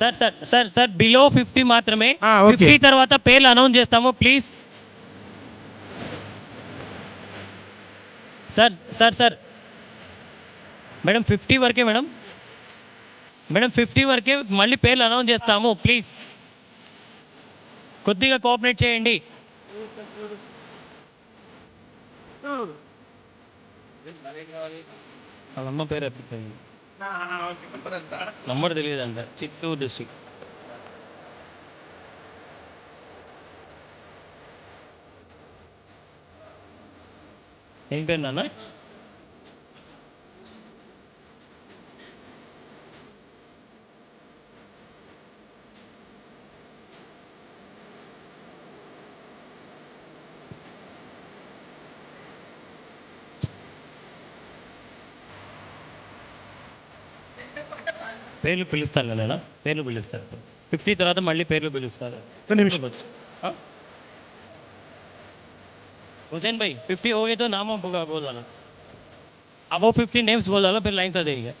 Sir sir sir sir below fifty మాత్రమే. ఆ, okay. Fifty తర్వాత పేర్లు అనౌన్స్ చేస్తాము please sir sir sir. Madam fifty వరకే మేడం. మేడం ఫిఫ్టీ వరకే మళ్ళీ పేర్లు అనౌన్స్ చేస్తాము ప్లీజ్ కొద్దిగా కోఆపరేట్ చేయండి. వాళ్ళ అమ్మ పేరు ఎత్తుతాయి. నంబర్ తెలియదంట చిత్తూరు డిస్ట్రిక్ట్ ఏం పేరు నాన్న పేర్లు పిలుస్తాను కదా పేర్లు పిలుస్తారు ఫిఫ్టీ తర్వాత మళ్ళీ పేర్లు పిలుస్తారు ఒక్క నిమిషం हाँ? हुसैन भाई फिफ्टी हो गए तो नाम आप बोल बोल डालो अब वो फिफ्टी नेम्स बोल डालो फिर लाइन से देंगे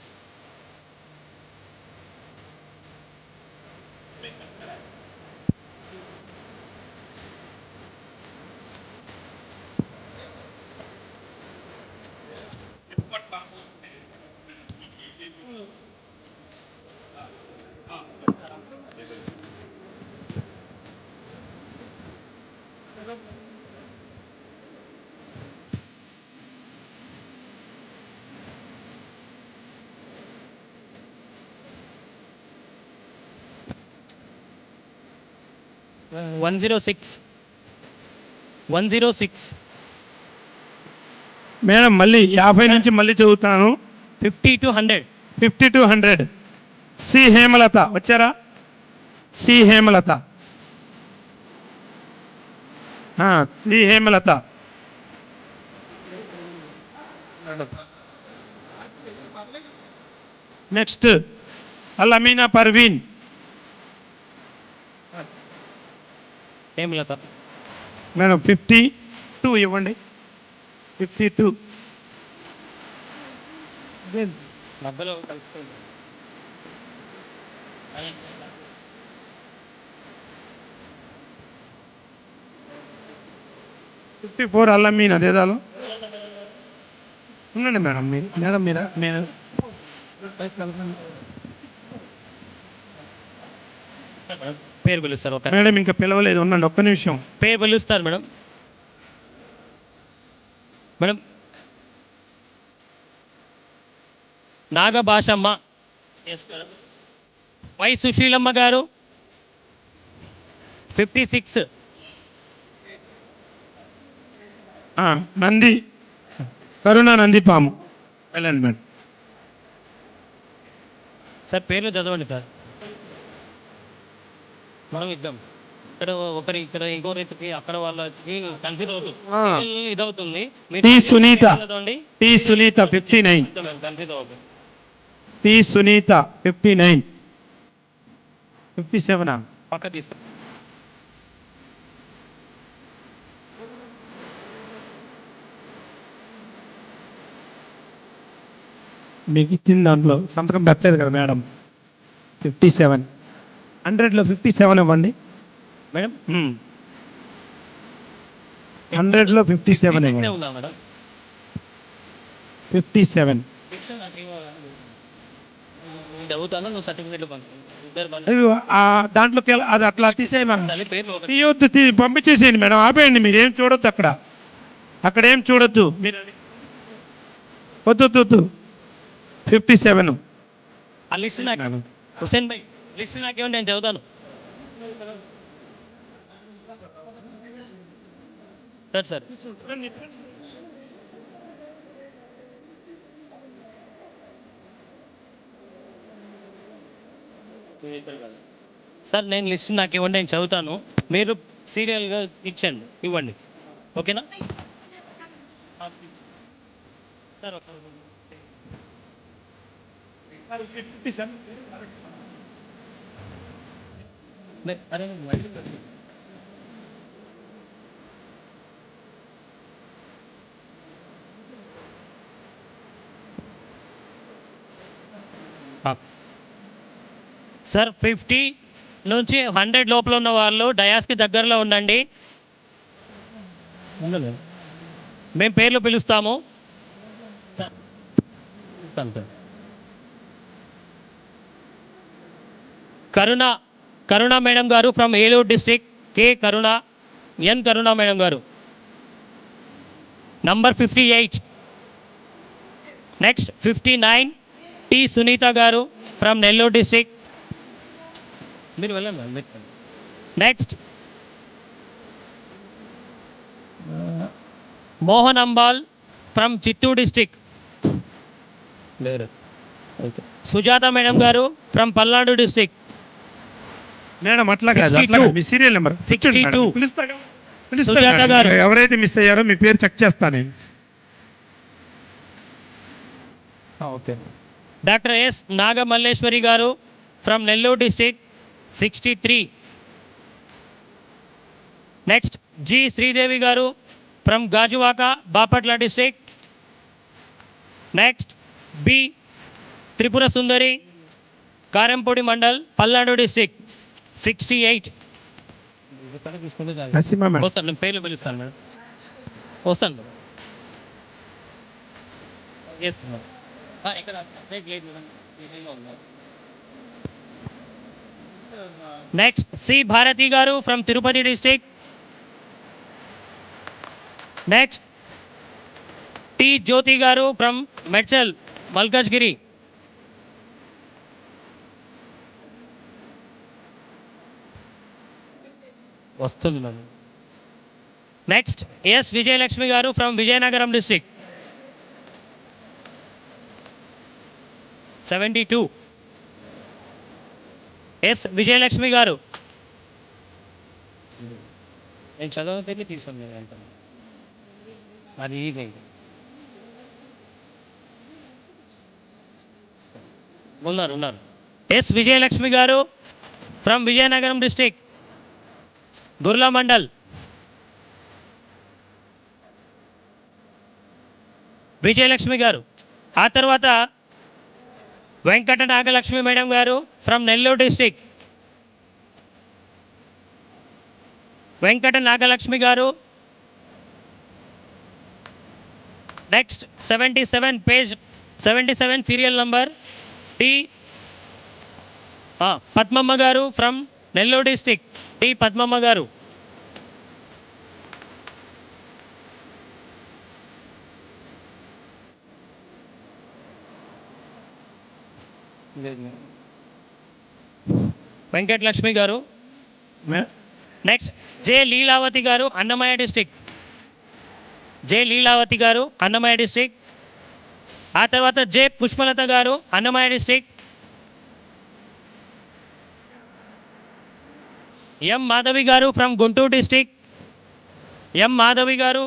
one zero six. One zero six. Madam మళ్ళీ యాభై నుంచి మళ్ళీ చదువుతాను. Fifty to hundred. Fifty to hundred. C Hemalatha వచ్చారా? C Hemalatha. C Hemalatha. Next Al Amina Parveen. M Latha madam fifty two ఇవ్వండి. ఫిఫ్టీ టూ మధ్యలో కలుసుకోండి ఫిఫ్టీ ఫోర్ అల్లమీన్ అదేదాలో ఉండండి మేడం మీరు మేడం మీరా? నేను పేరు పిలుస్తారు ఒక మేడం ఇంకా పిలవలేదు. ఉండండి ఒక్క నిమిషం. పేరు పిలుస్తారు madam. Madam Nagabhashamma Y Susheelamma garu fifty six. Nandi Karuna Nandipamu వెళ్ళండి మేడం. సార్ పేర్లు చదవండి సార్. మనం ఇద్దాం ఇక్కడ ఒకరి ఇక్కడ ఇంకో రైతుకి అక్కడ వాళ్ళకి కన్ఫ్యూజ్ అవుతుంది. ఇదవుతుంది. T Sunitha. T Sunitha fifty nine. Confuse అవుతుంది. T Sunitha fifty nine. Fifty సెవెనా? పక్క తీస్తాం మీకు ఇచ్చిన దాంట్లో సంతకం పెట్టలేదు కదా మేడం? Fifty seven. హండ్రెడ్లో ఫిఫ్టీ సెవెన్ ఇవ్వండి. మేడం? హండ్రెడ్లో ఫిఫ్టీ సెవెన్ ఇవ్వండి. Fifty seven. దాంట్లోకి వెళ్ళ- అది అట్లా తీసేయమని తల్లి పేర్లు ఒకటి. తీయొద్దు తీ పంపించేసేయండి మేడం ఆపేయండి మీరు ఏం చూడొద్దు అక్కడ. అక్కడ ఏం చూడొద్దు మీరు వద్దు వద్దు fifty seven. Hussain Bhai list నాకేమో నేను చదువుతాను. Sir sir. సార్ నేను లిస్ట్ నాకు ఇవ్వండి నేను చదువుతాను. మీరు సీరియల్గా ఇచ్చండి ఇవ్వండి. ఓకేనా? సార్ ఫిఫ్టీ నే- సార్ ఫిఫ్టీ నుంచి హండ్రెడ్ లోపల ఉన్న వాళ్ళు డయాస్కి దగ్గరలో ఉండండి. ఉండలేదు మేము పేర్లు పిలుస్తాము. Sir. Karuna Karuna madam garu from Eluru district K Karuna N Karuna madam garu. Number fifty eight next fifty nine T Sunitha garu from Nellore district మీరు వెళ్ళండి next Mohan Ambal from Chittoor district లేరు Sujatha madam garu from Palnadu district madam అట్లా కాదు అట్లా 62. కాదు. మీ serial number 62. పిలుస్తాగా పిలుస్తా Sujatha madam. గారు. ఎవరైతే మిస్ అయ్యారో మీ పేరు చెక్ చేస్తాను నేను okay doctor S Nagamalleswari garu from Nellore district sixty three next G Sridevi garu from Gajuwaka Bapatla district next B Tripura Sundari Karempudi mandal Palnadu district sixty eight. Madam వస్తాను నేను పేర్లు పిలుస్తాను madam. వస్తాను. Madam yes madam. ఇక్కడ next C Bharathi garu from Tirupati district next T Jyothi garu from Medchal Malkajgiri వస్తుంది madam next S Vijayalakshmi garu from Vizianagaram district seventy two S Vijayalakshmi garu. నేను చదవతే తీసుకుని వెళ్తాను అది ఈజీ. ఉన్నారు ఉన్నారు. S Vijayalakshmi garu from Vizianagaram district Gurla mandal. Vijayalakshmi garu. ఆ తర్వాత Venkata Nagalakshmi madam garu from Nellore district Venkata Nagalakshmi garu. Next seventy seven page seventy seven serial number T Padmamma garu from Nellore district T Padmamma garu. Venkatalakshmi garu. Next జే లీలావతి గారు Annamayya district జే లీలావతి గారు Annamayya district ఆ తర్వాత జే పుష్పలత గారు Annamayya district M Madhavi garu from Guntur district M Madhavi garu?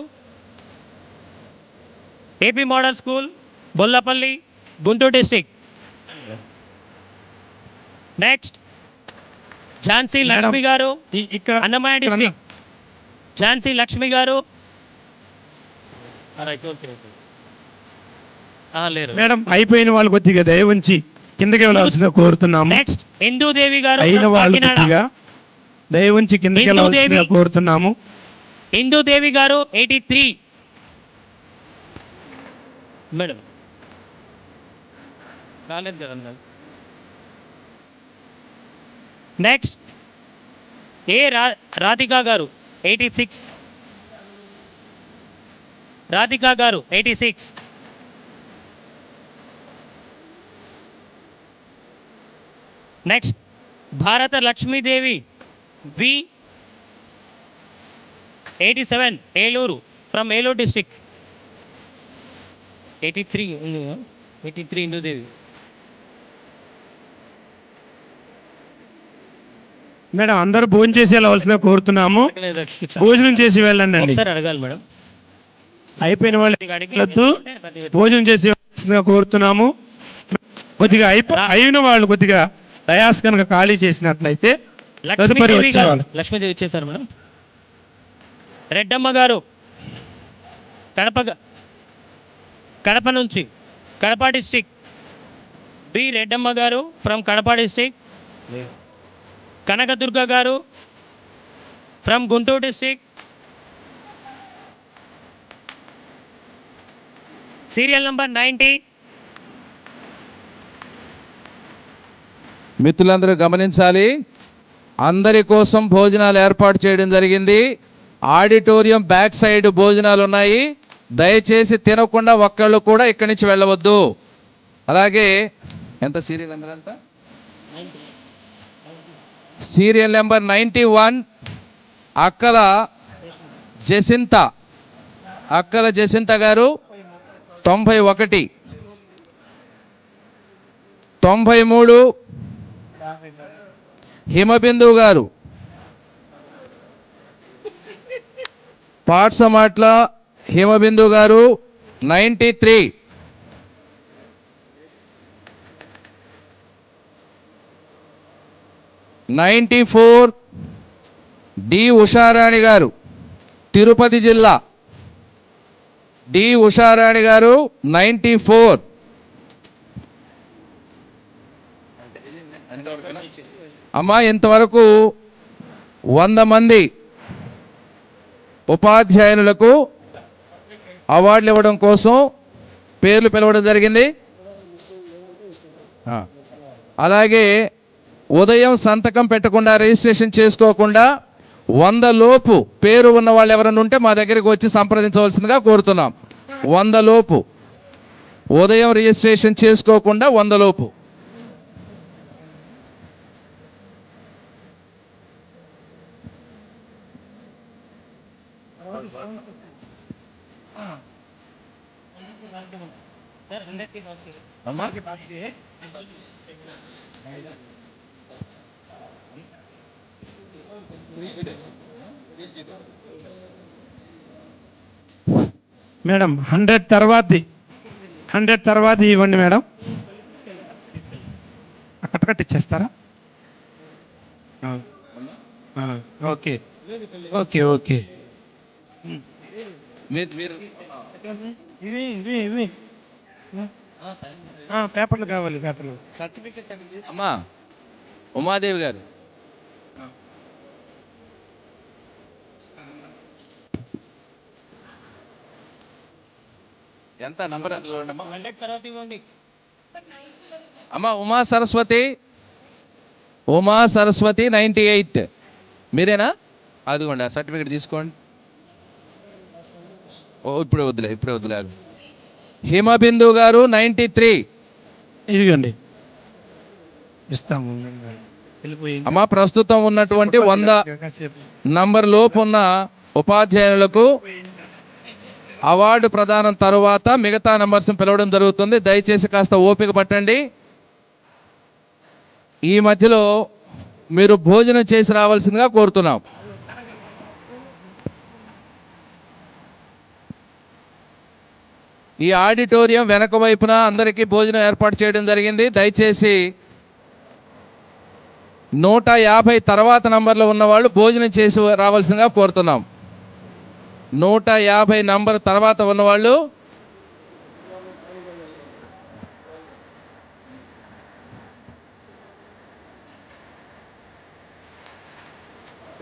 AP model school Bollapalli Guntur district next Jhansi Lakshmi garu ఇక్కడ Annamayya district Jhansi Lakshmi గారు. ఆ, లేరు. Madam అయిపోయిన వాళ్ళు కొద్దిగా దయ ఉంచి కిందకి వెళ్ళాల్సిందిగా కోరుతున్నాము. నెక్స్ట్ ఇందూదేవి గారు అయిన వాళ్ళు. కొద్దిగా దయ ఉంచి కిందకి హిందూ వెళ్ళాల్సిందిగా దేవి. కోరుతున్నాము. ఇందూదేవి గారు ఎయిటీ త్రీ. మేడం. రాలేదు కదా నెక్స్ట్ ఏ రా రాధికా గారు ఎయిటీ సిక్స్. రాధికా గారు eighty six. Next Bharata Lakshmidevi V eighty seven Eluru from Eluru district eighty three eighty three Indudevi. Madam అందరూ భోజనం చేసి వెళ్ళవలసిందిగా కోరుతున్నాము. భోజనం చేసి వెళ్ళండి అండి. అడగాలి మేడం. అయిపోయిన వాళ్ళు భోజనం చేసి వెళ్ళవలసిందిగా కోరుతున్నాము. కొద్దిగా అయిపో అయిన వాళ్ళు కొద్దిగా డయాస్ కనుక ఖాళీ చేసినట్లయితే లక్ష్మీదేవి గారు. లక్ష్మీదేవి ఇచ్చేసారు మేడం. రెడ్డమ్మ గారు. కడప కడప నుంచి కడప డిస్టిక్ బి రెడ్డమ్మ గారు from Kadapa district Kanakadurga garu from Guntur district serial number ninety. మిత్రులందరూ గమనించాలి. అందరి కోసం భోజనాలు ఏర్పాటు చేయడం జరిగింది. ఆడిటోరియం బ్యాక్ సైడ్ భోజనాలు ఉన్నాయి దయచేసి తినకుండా ఒక్కళ్ళు కూడా ఇక్కడి నుంచి వెళ్ళవద్దు. అలాగే ఎంత సీరియల్ నెంబర్ ఎంత serial number ninety one. Akkala Jasintha. Akkala జసింత గారు తొంభై ఒకటి. తొంభై మూడు. హిమబిందువు garu. Patsamatla Himabindu garu ninety three ninety four D. Usharani garu Tirupati జిల్లా. డి. ఉషారాణి గారు నైంటీ ఫోర్ అమ్మా ఇంతవరకు వంద మంది ఉపాధ్యాయులకు అవార్డులు ఇవ్వడం కోసం పేర్లు పిలవడం జరిగింది. అలాగే ఉదయం సంతకం పెట్టకుండా రిజిస్ట్రేషన్ చేసుకోకుండా వంద లోపు పేరు ఉన్న వాళ్ళు ఎవరైనా ఉంటే మా దగ్గరికి వచ్చి సంప్రదించవలసిందిగా కోరుతున్నాం. వంద లోపు. ఉదయం రిజిస్ట్రేషన్ చేసుకోకుండా వంద లోపు. అమ్మా మేడం హండ్రెడ్ తర్వాతది హండ్రెడ్ తర్వాత ఇవ్వండి మేడం. కట్టకట్ట ఇచ్చేస్తారా? ఓకే. Okay okay. మీరు ఇవి ఇవి ఇవి పేపర్లు కావాలి పేపర్లు. సర్టిఫికెట్ అమ్మా ఉమాదేవి గారు. ఎంత నంబర్ అమ్మా హండ్రెడ్ తర్వాత ఇవ్వండి. అమ్మా Uma Saraswati. Uma Saraswathi ninety eight. మీరేనా? అదిగోండి ఆ సర్టిఫికేట్ తీసుకోండి. ఓ ఇప్పుడే వద్దులే ఇప్పుడే వద్దులే. Himabindu garu ninety three. ఇదిగోండి. ఇస్తాము. అమ్మా ప్రస్తుతం ఉన్నటువంటి వంద నంబర్ లోపు ఉన్న ఉపాధ్యాయులకు అవార్డు ప్రదానం తరువాత మిగతా నంబర్స్ పిలవడం జరుగుతుంది. దయచేసి కాస్త ఓపిక పట్టండి. ఈ మధ్యలో మీరు భోజనం చేసి రావాల్సిందిగా కోరుతున్నాం. ఈ ఆడిటోరియం వెనక వైపున అందరికీ భోజనం ఏర్పాటు చేయడం జరిగింది. దయచేసి నూట యాభై తర్వాత నంబర్లో ఉన్నవాళ్ళు భోజనం చేసి రావాల్సిందిగా కోరుతున్నాం. నూట యాభై నంబర్ తర్వాత ఉన్నవాళ్ళు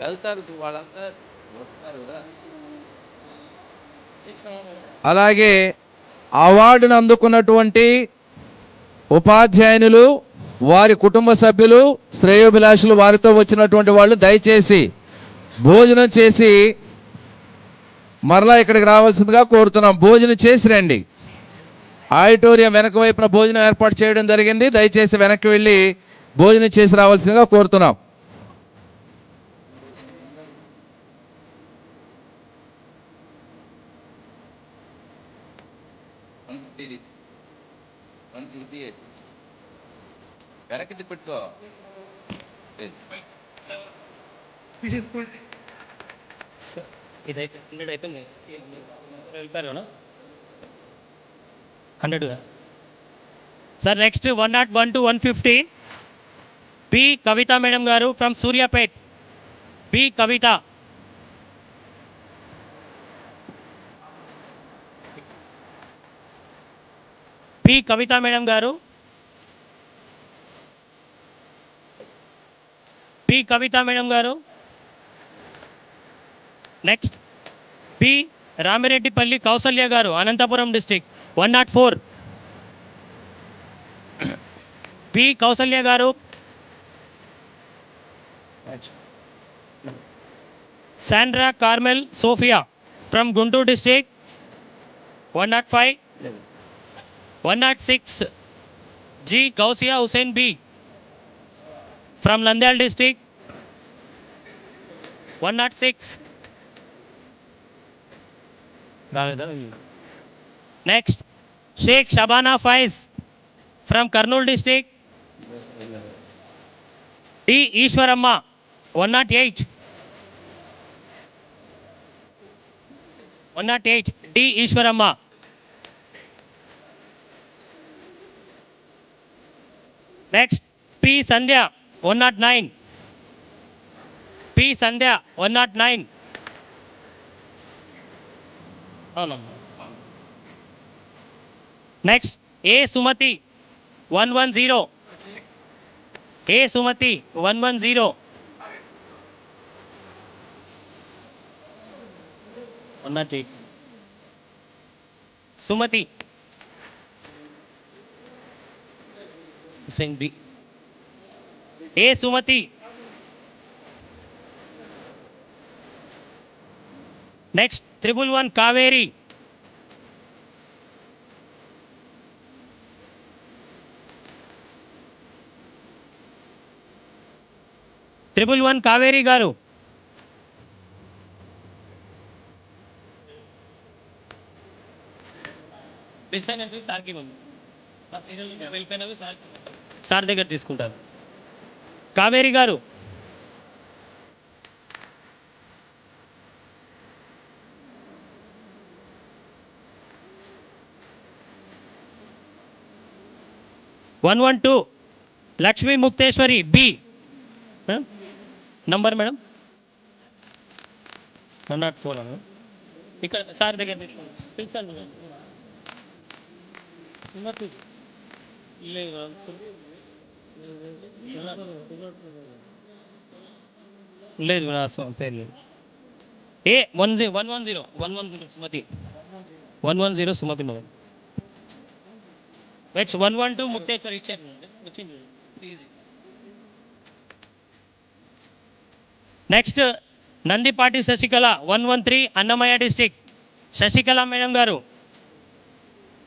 వెళ్తారు వాళ్ళంతా అలాగే అవార్డును అందుకున్నటువంటి ఉపాధ్యాయునులు వారి కుటుంబ సభ్యులు శ్రేయోభిలాషులు వారితో వచ్చినటువంటి వాళ్ళు దయచేసి భోజనం చేసి మరలా ఇక్కడికి రావాల్సిందిగా కోరుతున్నాం. భోజనం చేసి రండి. ఆడిటోరియం వెనక వైపున భోజనం ఏర్పాటు చేయడం జరిగింది. దయచేసి వెనక్కి వెళ్ళి భోజనం చేసి రావాల్సిందిగా కోరుతున్నాం. వెనక్కి తిప్పెట్టుకో ఇదైతే హండ్రెడ్ అయిపోయింది. వెళ్ళిపోయారు hundred sir next one nought one to one fifty B Kavitha madam garu from Suryapet B Kavitha P Kavitha madam garu. P Kavitha madam garu. Next P Ramireddipalli Kausalya garu Anantapuram district one nought four. P Kausalya garu. Sandra Carmel Sophia from Guntur district one nought five 106 G. Gausia Hussain B. From Nandel district. 106. Next, Sheikh Shabana Faiz from Karnool district. D. Ishwaramma, 108. 108. D. Ishwaramma. Next P Sandhya one nought nine P Sandhya one nought nine next A Sumathi one one zero A Sumathi one one zero one nought eight Sumathi Hussain B A Sumathi next triple one Kaveri triple one Kaveri garu sir దగ్గర తీసుకుంటారు. Kaveri garu. One one two. Lakshmi Mukteswari B. Number madam. One nought four ఇక్కడ sir దగ్గర తీసుకోండి పిలిచండి లేదు లేదు నా పేరు లేదు. A one zero one one zero one one zero Sumathi. One one zero Sumathi madam next one one two Mukteswar ఇచ్చారు వచ్చింది. Next Nandipati Sasikala one one three Annamayya district Sasikala madam garu.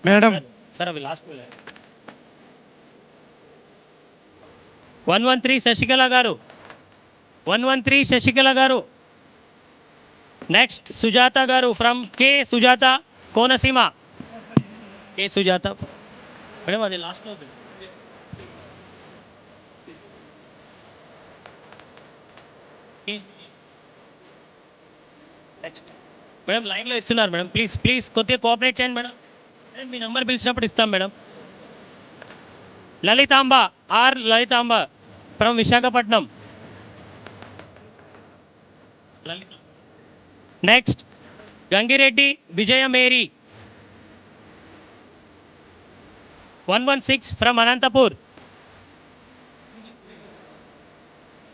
Madam. Sir అవి last one one three Sasikala garu. One one three Sasikala garu. Next Sujatha garu from K Sujatha Konaseema. K Sujatha. Madam అది లాస్ట్లో ఉంది. K- next madam లైన్లో ఇస్తున్నారు madam. Please please కొద్దిగా cooperate చేయండి madam. Madam, మీ number పిలిచినప్పుడు ఇస్తాం madam. Lalithamba R Lalithamba. From Visakhapatnam. Next Gangireddy Vijaya Mary one one six from Anantapur.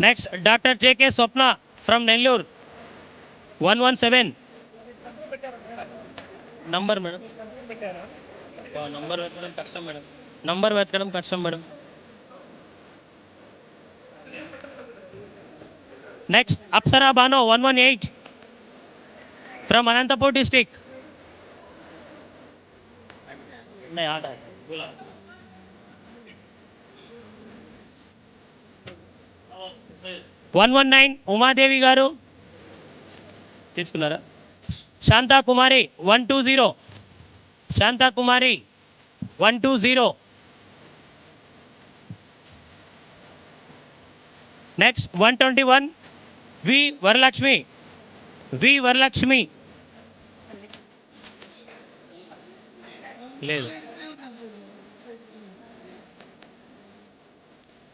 Next doctor JK Swapna from Nellore. One one seven number madam number వెతకడం కష్టం madam number వెతకడం కష్టం madam next Apsara Bano one one eight from Anantapur district one one nine Umadevi garu తీసుకున్నారా Shantha Kumari one two zero Shantha Kumari one two zero next one twenty one V Varalakshmi. V Varalakshmi. లేదు.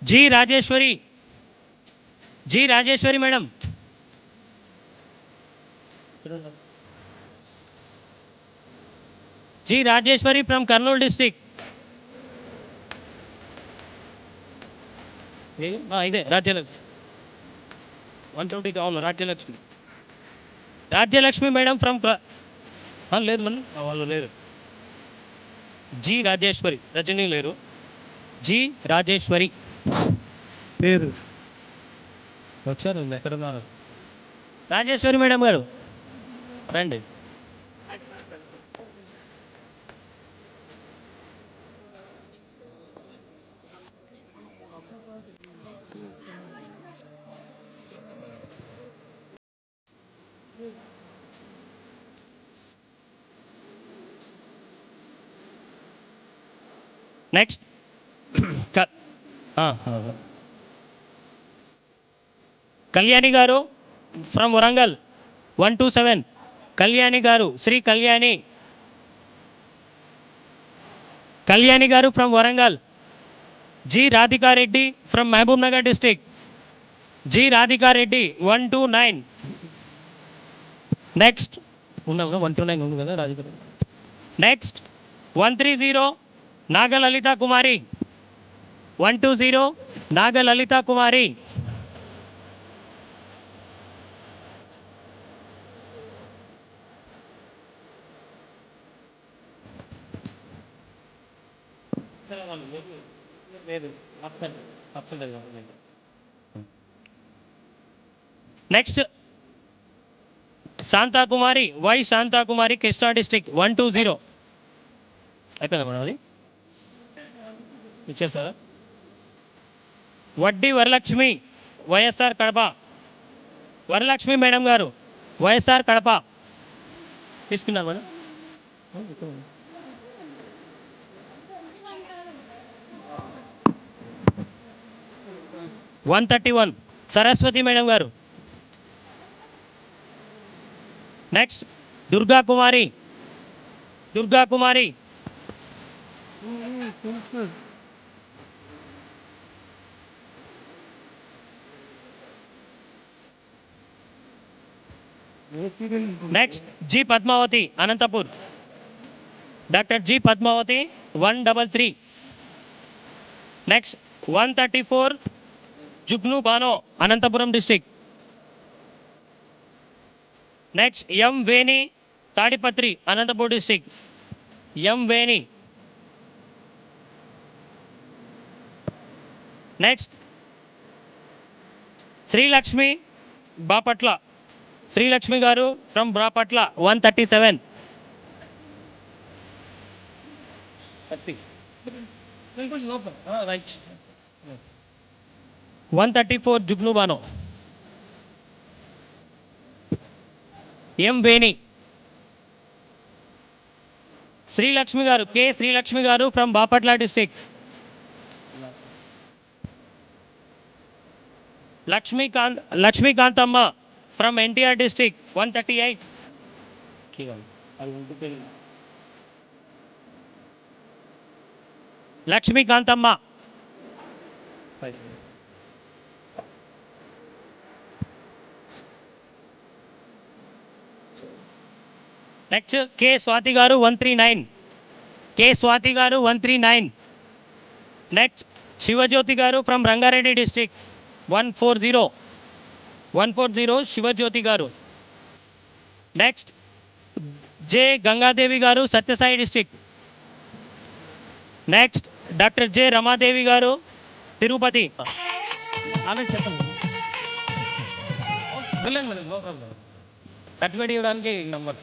G Rajeswari. G Rajeswari madam. G Rajeswari from Kurnool district ఇదే Rajyalakshmi one twenty అవును Rajyalakshmi. Rajyalakshmi madam from లేదు మన వాళ్ళు లేరు. G Rajeswari Rajani లేరు. G Rajeswari. పేరు. వచ్చారు ఎక్కడ రాజేశ్వరి మేడం గారు. రండి. నెక్స్ట్ కళ్యాణి గారు from Warangal one two seven Kalyani గారు శ్రీ కళ్యాణి కళ్యాణి గారు from Warangal G Radhikareddy from Mahabubnagar district G Radhikareddy one two nine next ఉన్నాం వన్ టూ నైన్ ఉంది కదా Radhikareddy next one three zero Nagalalitha Kumari. One two zero Nagalalitha Kumari. Next Shantakumari Y Shantakumari Krishna district one two zero. అయిపోయిందా madam అది? ఇచ్చేస్తారా? వడ్డీ Varalakshmi YSR Kadapa. Varalakshmi madam గారు వైఎస్ఆర్ కడప. తీసుకున్నారు madam. One thirty one Saraswati madam గారు. Next Durga Kumari. Durga Kumari. Next G Padmavathi Anantapur doctor G Padmavathi one double three next one thirty four Jugnu Bano Anantapuram district next M Veni Tadipatri Anantapur district M Veni next Srilakshmi Bapatla Srilakshmi గారు from Bapatla one thirty seven. Right one thirty four Jugnu Bano M Veni. Srilakshmi గారు K Srilakshmi గారు from Bapatla district Lakshmikanth Lakshmikanthamma. From NTR district one thirty eight Lakshmikanthamma next K Swathi garu one three nine K Swathi garu one three nine next Sivajyothi garu from Rangareddy district one four zero one four zero Sivajyothi garu. Next J Gangadevi garu Sathyasai district next doctor J Ramadevi garu Tirupati. ఆమె చెప్పండి. తట్టుబడి ఇవ్వడానికి number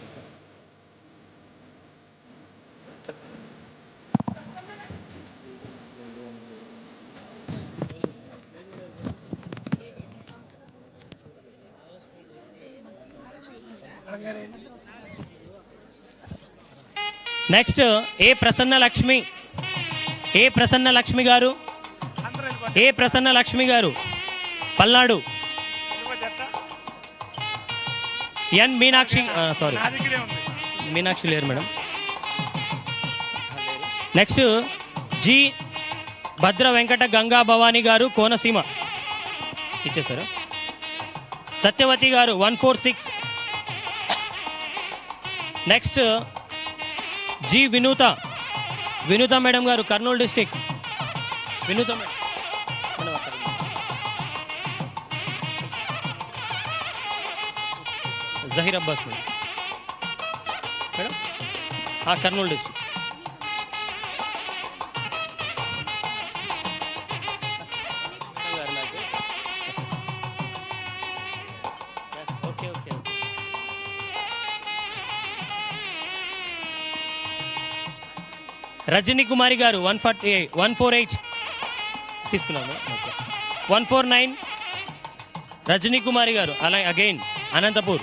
next A Prasanna Lakshmi? A Prasanna Lakshmi garu? A Prasanna Lakshmi garu? Palnadu. N Meenakshi sorry Meenakshi లేరు madam. Next G Bhadra Venkata Ganga Bhavani గారు కోనసీమ. ఇచ్చేసారు సత్యవతి గారు one four six. Next G Vinutha. Vinutha madam గారు Kurnool district. Vinutha madam. Zaheer Abbas madam. Madam? Kurnool district. Rajani Kumari గారు one forty one four eight. తీసుకున్నాను. One four nine Rajani Kumari గారు అలా again Anantapur.